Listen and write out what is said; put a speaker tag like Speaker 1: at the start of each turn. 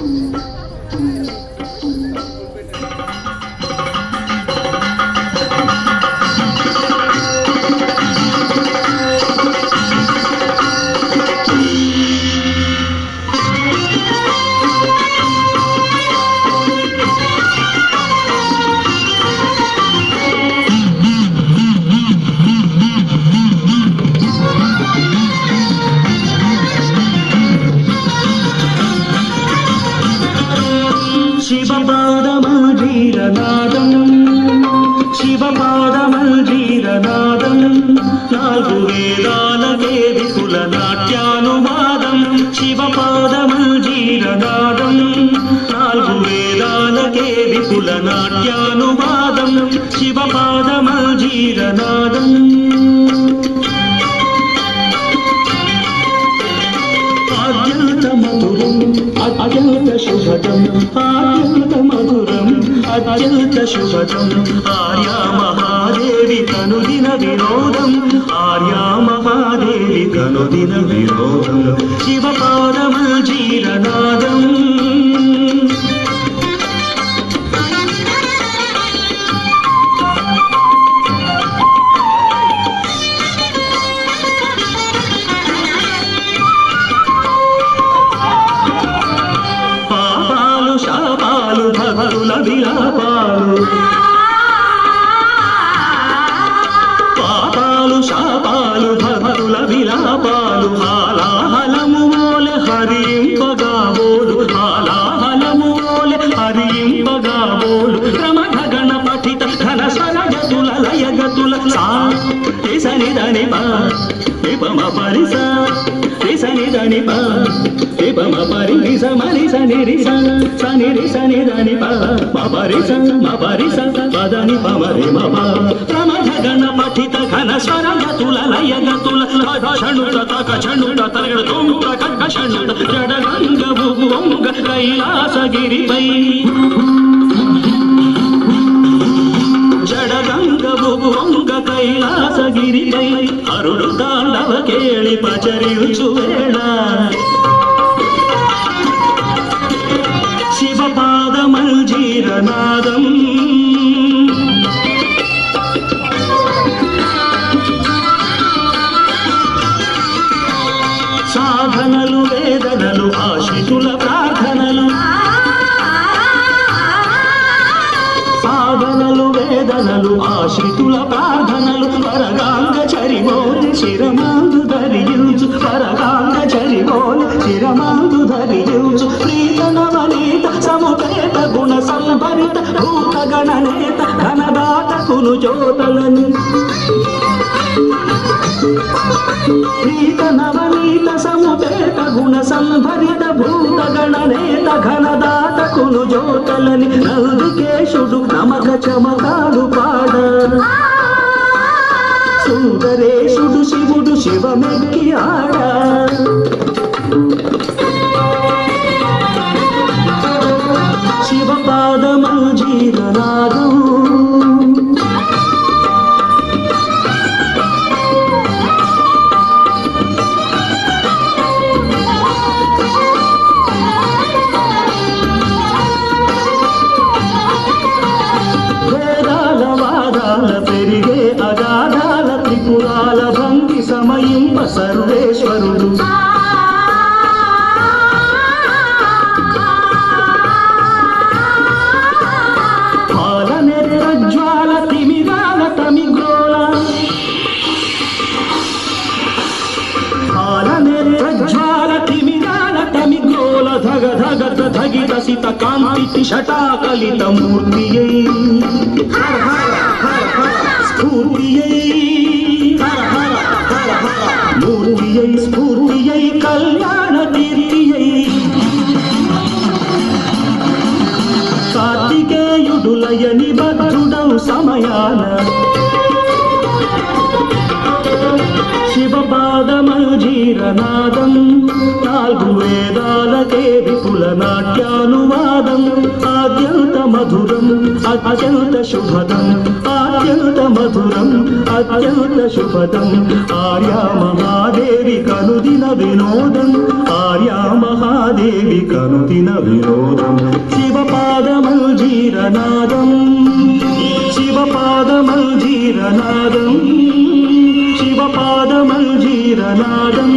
Speaker 1: Thank you. శివపాదమల్జీరనాదం శివపాదమల్జీరనాదం నాలుగు వేదాలకే విపుల నాట్యానువాదం శివపాదమల్జీరనాదం నాలుగు వేదాలకే విపుల నాట్యానువాదం శివపాదమల్జీరనాదం అత్యంత శుభదం అత్యంత మధురం అత్యంత శుభదం ఆర్యా మహాదేవి కనుదిన వినోదం ఆర్యా మహాదేవి కనుదిన వినోదం శివపాదముల్ జీరనాదం భక్తుల పాపాలు శాపాలు భక్తుల విలాపాలు. హాలాహలము మోలె హరింపగా బోలు. హాలాహలము మోలె హరింపగా బోలు. క్రమగణ పఠిత ఘన స్వరగతుల లయగతుల సా. సని దని పా. నిపమ పరిస. సని దని పా. నిపమ పరి నిస మరి సని రిస సని రి సని దని పా మ పరిస మ పరిస పదని పమరి మప ప్రమథగణ పఠిత ఘన స్వరగతుల లయగతుల క్షణుత తక క్షణుత తరగడ తొంగ కక్క క్షణుత జడగంగ భువంగ కైలాసగిరిపై వేదనలు ఆశ్రితుల ప్రార్థనలు పరగాంగ చరిమోలు శిరమాందు ధరియుచు పరగాంగ చరిమోలు శిరమాందు ధరియుచు ప్రీత నవనీత సముపేత గుణ సంభరిత భూత గణనేత ఘనదాతకును జ్యోతలను. ప్రీత నవనీత సముపేత గుణ సంభరిత భూత గణనేత ఘనదాత కును జ్యోతలని. నందుకేశుడు నమక చమకా శివుడు శివమెక్కి ఆడ శివపాదము జీవనాదం. వేదాల వాదాల పెరిగి ధగ ధగ ధగిత సిత కాంతి షటాకలిత మూర్తియై స్ఫూర్తియై సమయాన నాలుగు వేదాలకే విపుల నాట్యానువాదం ఆద్యంత మధురం అత్యంత శుభదం అత్యంత మధురం అత్యంత శుభదం. ఆర్యా మహాదేవి కనుదిన వినోదం ఆర్యా మహాదేవి కనుదిన వినోదం. శివపాదమంజీరనాదం శివపాదమంజీరనాదం താലാടം